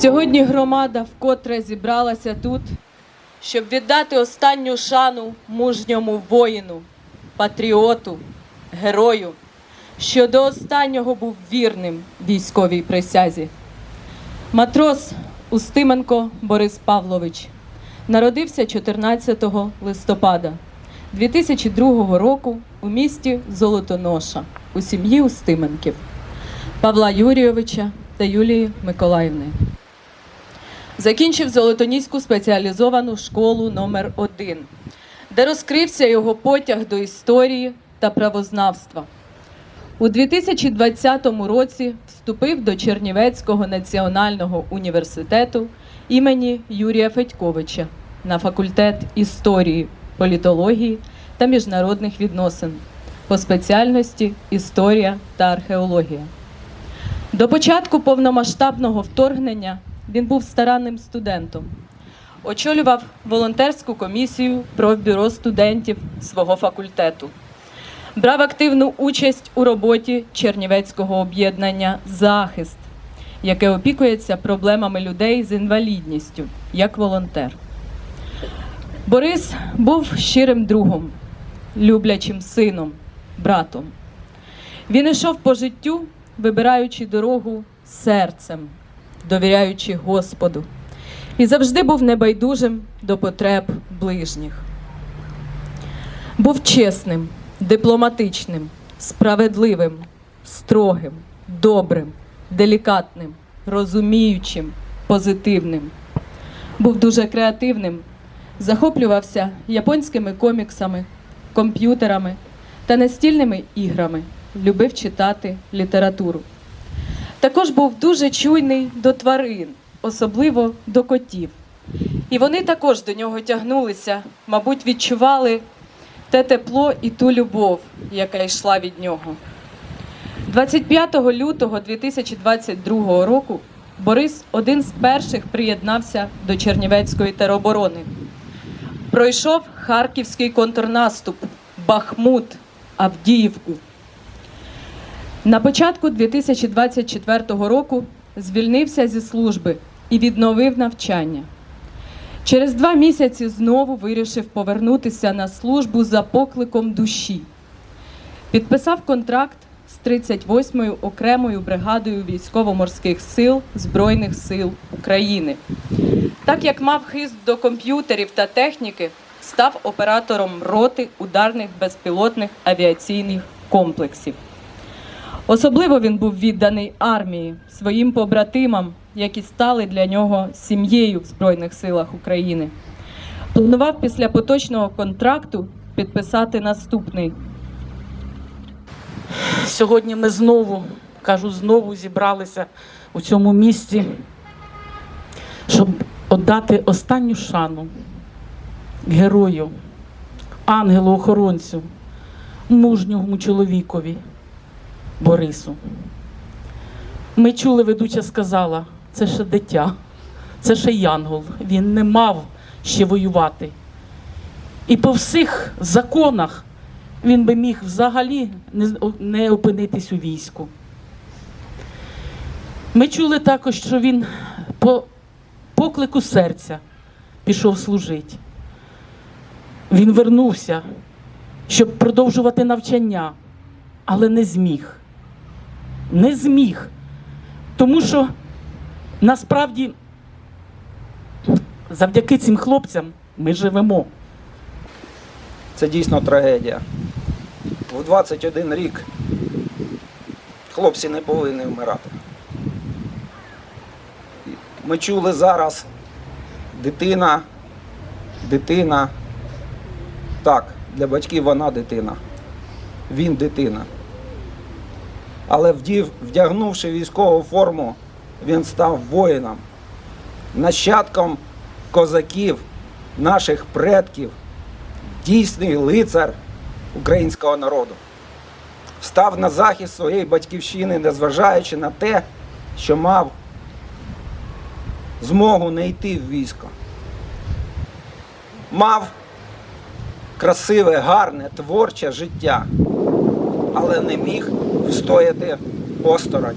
Сьогодні громада вкотре зібралася тут, щоб віддати останню шану мужньому воїну, патріоту, герою, що до останнього був вірним військовій присязі. Матрос Устименко Борис Павлович народився 14 листопада 2002 року у місті Золотоноша у сім'ї Устименків Павла Юрійовича та Юлії Миколаївни. Закінчив Золотоніську спеціалізовану школу номер 1 де розкрився його потяг до історії та правознавства. У 2020 році вступив до Чернівецького національного університету імені Юрія Федьковича на факультет історії, політології та міжнародних відносин по спеціальності історія та археологія. До початку повномасштабного вторгнення він був старанним студентом. Очолював волонтерську комісію про бюро студентів свого факультету. Брав активну участь у роботі Чернівецького об'єднання Захист, яке опікується проблемами людей з інвалідністю як волонтер. Борис був щирим другом, люблячим сином, братом. Він ішов по життю, вибираючи дорогу серцем, довіряючи Господу, і завжди був небайдужим до потреб ближніх. Був чесним, дипломатичним, справедливим, строгим, добрим, делікатним, розуміючим, позитивним. Був дуже креативним, захоплювався японськими коміксами, комп'ютерами та настільними іграми, любив читати літературу. Також був дуже чуйний до тварин, особливо до котів. І вони також до нього тягнулися, мабуть, відчували те тепло і ту любов, яка йшла від нього. 25 лютого 2022 року Борис один з перших приєднався до Чернівецької тероборони. Пройшов харківський контрнаступ, Бахмут, Авдіївку. На початку 2024 року звільнився зі служби і відновив навчання. Через два місяці знову вирішив повернутися на службу за покликом душі. Підписав контракт з 38-ю окремою бригадою військово-морських сил Збройних сил України. Так як мав хист до комп'ютерів та техніки, став оператором роти ударних безпілотних авіаційних комплексів. Особливо він був відданий армії, своїм побратимам, які стали для нього сім'єю в Збройних силах України. Планував після поточного контракту підписати наступний. Сьогодні ми знову, кажу, знову зібралися у цьому місці, щоб віддати останню шану герою, ангелу-охоронцю, мужньому чоловікові Борису. Ми чули, ведуча сказала, це ще дитя, це ще янгол. Він не мав ще воювати. І по всіх законах він би міг взагалі не, опинитись у війську. Ми чули також, що він по поклику серця пішов служити. Він вернувся, щоб продовжувати навчання, але не зміг. Не зміг. Тому що насправді завдяки цим хлопцям ми живемо. Це дійсно трагедія. В 21 рік хлопці не повинні вмирати. Ми чули зараз дитина, дитина. Так, для батьків вона дитина. Він дитина. Але вдягнувши військову форму, він став воїном, нащадком козаків, наших предків дійсний лицар українського народу. Став на захист своєї батьківщини, незважаючи на те, що мав змогу не йти в військо. Мав красиве, гарне, творче життя, але не міг встояти осторонь.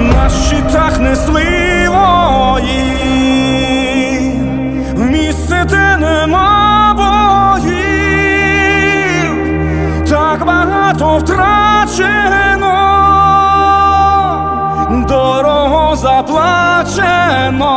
на щитах несли вої, в місце, де нема боїв, так багато втрачено, дорого заплачено,